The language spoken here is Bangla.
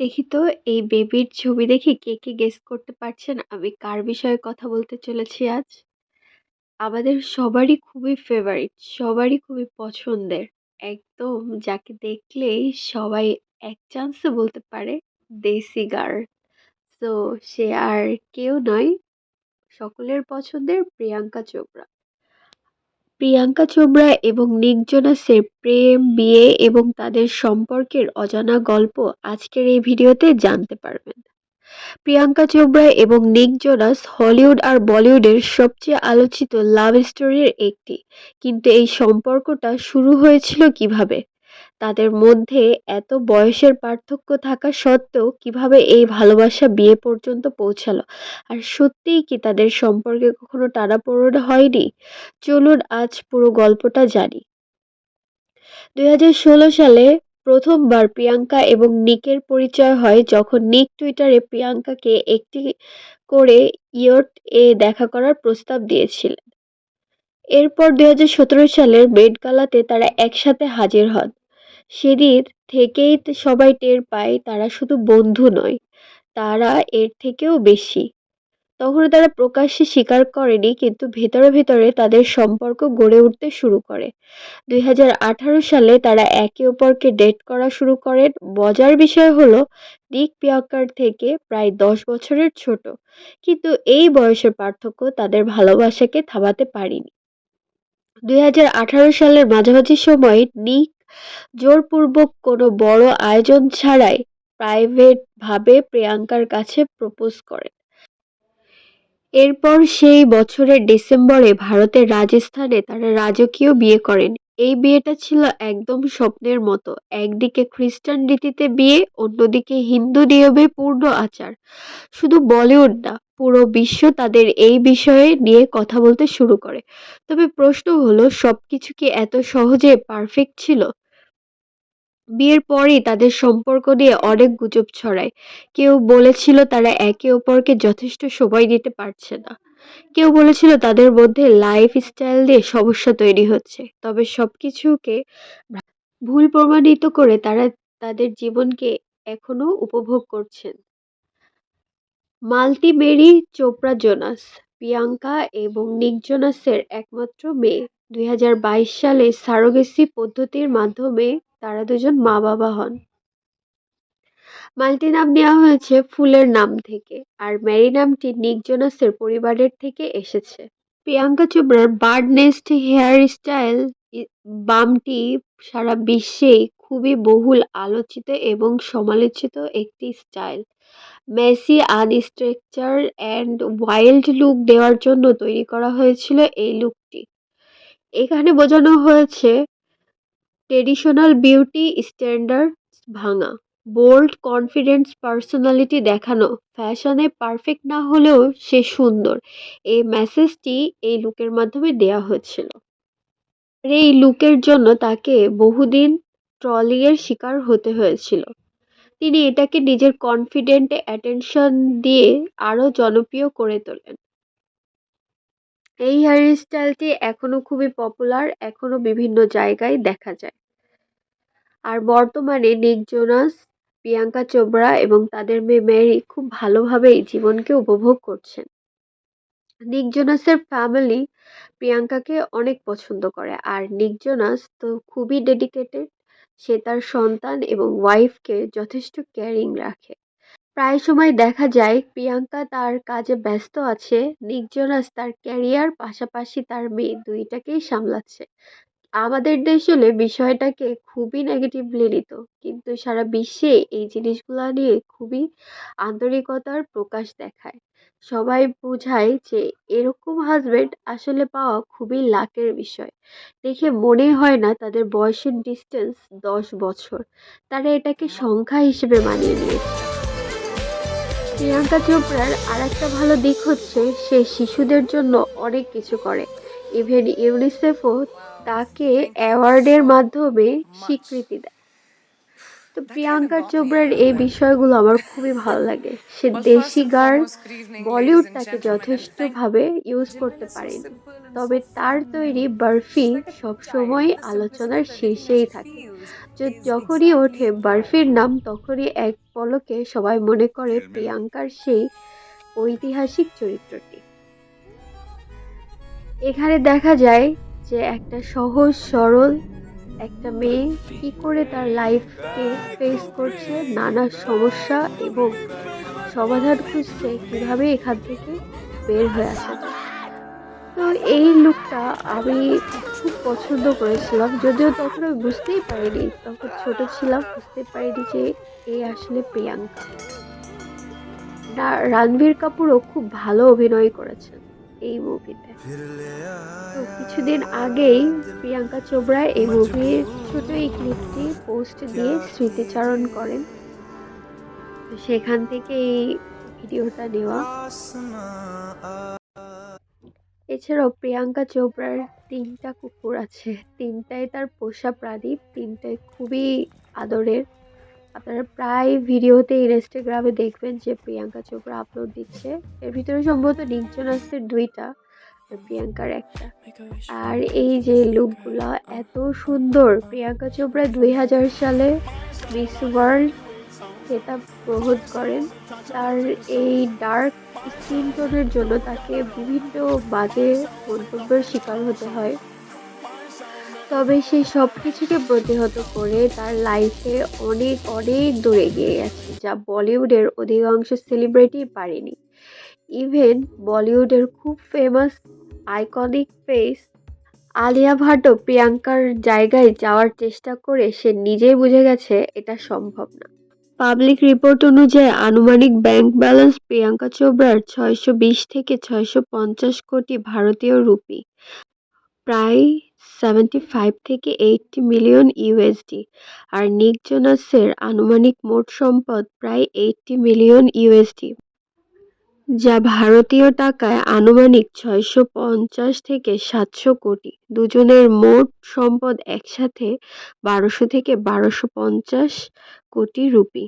দেখি তো এই বেবির ছবি দেখে কে, কে গেস করতে পারছেন আমি কার বিষয়ে কথা বলতে চলেছি আজ? আমাদের সবারই খুবই ফেভারিট, সবারই খুবই পছন্দের। একদম যাকে দেখলেই সবাই এক চান্সে বলতে পারে দেশি গার্ল। সো সে আর কেউ নয়, সকলের পছন্দের প্রিয়াঙ্কা চোপড়া। প্রিয়াঙ্কা চোপড়া এবং নিক জোনাসের প্রেম, বিয়ে এবং তাদের সম্পর্কের অজানা গল্প আজকের এই ভিডিওতে জানতে পারবেন। প্রিয়াঙ্কা চোপড়া এবং নিক জোনাস হলিউড আর বলিউডের সবচেয়ে আলোচিত লাভ স্টোরির একটি কিন্তু এই সম্পর্কটা শুরু হয়েছিল কীভাবে তাদের মধ্যে এত বয়সের পার্থক্য থাকা সত্ত্বেও কীভাবে এই ভালোবাসা বিয়ে পর্যন্ত পৌঁছালো? আর সত্যিই কি তাদের সম্পর্কে কখনো টানাপোড়েন হয়নি? চলুন আজ পুরো গল্পটা জানি। দুই হাজার ষোলো সালে প্রথমবার প্রিয়াঙ্কা এবং নিকের পরিচয় হয় যখন নিক টুইটারে প্রিয়াঙ্কাকে একটি করে ইয়ট এ দেখা করার প্রস্তাব দিয়েছিলেন। এরপর দুই হাজার সতেরো সালের মেট গালাতে তারা একসাথে হাজির হন। সেদিন থেকেই সবাই টের পায় তারা শুধু বন্ধু নয়, তারা এর থেকেও বেশি। তখনও তারা প্রকাশ্যে স্বীকার করেনি কিন্তু ভেতরে ভেতরে তাদের সম্পর্ক গড়ে উঠতে শুরু করে। দুই হাজার আঠারো সালে তারা একে অপরকে ডেট করা শুরু করেন। মজার বিষয় হলো নিক পিয়াকার থেকে প্রায় দশ বছরের ছোট, কিন্তু এই বয়সের পার্থক্য তাদের ভালোবাসাকে থামাতে পারেনি। দুই হাজার আঠারো সালের মাঝামাঝি সময় নিক জোরপূর্বক কোনো বড় আয়োজন ছাড়াই প্রাইভেট ভাবে প্রিয়াঙ্কার কাছে প্রপোজ করেন এরপর সেই বছরের ডিসেম্বরে ভারতের রাজস্থানে তারা রাজকীয় বিয়ে করেন। এই বিয়েটা ছিল একদম স্বপ্নের মতো। একদিকে খ্রিস্টান রীতিতে বিয়ে, অন্যদিকে হিন্দু নিয়মে পূর্ণ আচার। শুধু বলিউড না, পুরো বিশ্ব তাদের এই বিষয়ে নিয়ে কথা বলতে শুরু করে। তবে প্রশ্ন হলো সব কিছু কি এত সহজে পারফেক্ট ছিল? বিয়ের পরেই তাদের সম্পর্ক নিয়ে অনেক গুজব ছড়ায়। কেউ বলেছিল তারা একে অপরকে যথেষ্ট সময় দিতে পারছে না। কেউ বলেছিল তাদের মধ্যে লাইফ স্টাইল দিয়ে সমস্যা তৈরি হচ্ছে। তবে সবকিছুকে ভুল প্রমাণিত করে তারা তাদের জীবনকে এখনও উপভোগ করছেন। মালতি মেরি চোপড়া জোনাস, প্রিয়াঙ্কা এবং নিক জোনাসের একমাত্র মেয়ে। দুই হাজার বাইশ সালে সারোগেসি পদ্ধতির মাধ্যমে তারা দুজন মা-বাবা হন। মালতি নাম নেওয়া হয়েছে ফুলের নাম থেকে, আর ম্যারি নামটি নিক জোনাসের পরিবারের থেকে এসেছে। প্রিয়াঙ্কা চোপড়ার বার্ড নেস্ট হেয়ার স্টাইল বামটি সারা বিশ্বেই খুবই বহুল আলোচিত এবং সমালোচিত একটি style. Messy unstructured and wild look দেওয়ার জন্য তৈরি করা হয়েছিল এই লুকটি। এখানে বোঝানো হয়েছে ট্রেডিশনাল বিউটি স্ট্যান্ডার্ড ভাঙা, বোল্ড কনফিডেন্স পার্সোনালিটি দেখানো, ফ্যাশনে পারফেক্ট না হলেও সে সুন্দর। এই মেসেজটি এই লুকের মাধ্যমে দেয়া হয়েছিল। এই লুকের জন্য তাকে বহুদিন ট্রলিংয়ের শিকার হতে হয়েছিল। তিনি এটাকে নিজের কনফিডেন্ট অ্যাটেনশন দিয়ে আরও জনপ্রিয় করে তোলেন। এই হেয়ার স্টাইলটি এখনও খুবই পপুলার এখনও বিভিন্ন জায়গায় দেখা যায়। আর বর্তমানে নিক জোনাস প্রিয়াঙ্কা চোপড়া এবং তাদের মেয়ে ম্যারি খুব ভালোভাবেই জীবনকে উপভোগ করছেন। নিক জোনাসের ফ্যামিলি প্রিয়াঙ্কাকে অনেক পছন্দ করে আর নিক জোনাস তো খুবই ডেডিকেটেড সে তার সন্তান এবং ওয়াইফকে যথেষ্ট কেয়ারিং রাখে। প্রায় সময় দেখা যায় প্রিয়াঙ্কা তার কাজে ব্যস্ত আছে, নিক জোনাস তার ক্যারিয়ার পাশাপাশি তার মেয়ে দুইটাকেই সামলাচ্ছে। আমাদের দেশ হলে বিষয়টাকে খুবই নেগেটিভলি নিত। কিন্তু সারা বিশ্বে এই জিনিসগুলো নিয়ে খুবই আন্তরিকতার প্রকাশ দেখায়। সবাই বোঝায় যে এরকম হাজবেন্ড আসলে পাওয়া খুবই লাকের বিষয়। দেখে মনে হয় না তাদের বয়সের ডিস্টেন্স দশ বছর। তারা এটাকে সংখ্যা হিসেবে মানিয়ে নিয়েছে। প্রিয়াঙ্কা চোপড়ার আর একটা ভালো দিক হচ্ছে সে শিশুদের জন্য অনেক কিছু করে। ইভেন ইউনিসেফও তাকে অ্যাওয়ার্ডের মাধ্যমে স্বীকৃতি দেয় তো প্রিয়াঙ্কা চোপড়ার এই বিষয়গুলো আমার খুবই ভালো লাগে সে দেশি গার্ল বলিউড তাকে যথেষ্টভাবে ইউজ করতে পারেনি তবে তার তৈরি বার্ফি সবসময় আলোচনার শীর্ষেই থাকে যখনই ওঠে বার্ফির নাম তখনই এক পলকে সবাই মনে করে প্রিয়াঙ্কার সেই ঐতিহাসিক চরিত্রটি এখানে দেখা যায় যে একটা সহজ, সরল একটা মেয়ে কি করে তার লাইফকে ফেস করছে, নানা সমস্যা এবং সমাধান খুঁজছে, কীভাবে এখান থেকে বের হয়ে আসা তো এই লুকটা আমি খুব পছন্দ করেছিলাম, যদিও তখন আমি বুঝতেই পারিনি, তখন ছোট ছিলাম, বুঝতে পারিনি যে এই আসলে প্রিয়াঙ্কা। না, রণবীর কাপুরও খুব ভালো অভিনয় করেছেন এই মুভিতে তো কিছুদিন আগেই প্রিয়াঙ্কা চোপড়া এই মুভির ছোট এই ক্লিপটি পোস্ট দিয়ে স্মৃতিচারণ করেন। সেখান থেকে এই ভিডিওটা নেওয়া। এছাড়াও প্রিয়াঙ্কা চোপড়ার তিনটা কুকুর আছে। তিনটাই তার পোষা প্রাণী তিনটাই খুবই আদরের। আপনারা প্রায় ভিডিওতে ইনস্টাগ্রামে দেখবেন যে প্রিয়াঙ্কা চোপড়া আপলোড দিচ্ছে। এর ভিতরে সম্ভবত নিকজনাসের দুইটা, প্রিয়াঙ্কার একটা। আর এই যে লুকগুলা এত সুন্দর, প্রিয়াঙ্কা চোপড়া দুই হাজার সালে মিস ওয়ার্ল্ড খেতাব গ্রহণ করেন। তার এই ডার্ক স্কিন টোনের জন্য তাকে বিভিন্ন বাজে মন্তব্যের শিকার হতে হয়। তবে সে সব কিছুকে প্রতিহত করে তার লাইফে অনেক অনেক দূরে এগিয়ে গেছে, যা বলিউডের অধিকাংশ সেলিব্রিটি পারেনি। ইভেন বলিউডের খুব ফেমাস আইকনিক ফেস আলিয়া ভাটও প্রিয়াঙ্কার জায়গায় যাওয়ার চেষ্টা করে সে নিজেই বুঝে গেছে এটা সম্ভব না। পাবলিক রিপোর্ট অনুযায়ী আনুমানিক ব্যাংক ব্যালেন্স প্রিয়াঙ্কা চোপড়ার ছয়শো বিশ থেকে ছয়শো পঞ্চাশ কোটি ভারতীয় রুপি। প্রায় সেভেন্টি ফাইভ থেকে এইটটি মিলিয়ন ইউএসডি আর নিক জোনাসের আনুমানিক মোট সম্পদ প্রায় এইটটি মিলিয়ন ইউএসডি যা ভারতীয় টাকায় আনুমানিক ছয়শো পঞ্চাশ থেকে সাতশো কোটি। দুজনের মোট সম্পদ একসাথে বারোশো থেকে বারোশো পঞ্চাশ কোটি রুপি।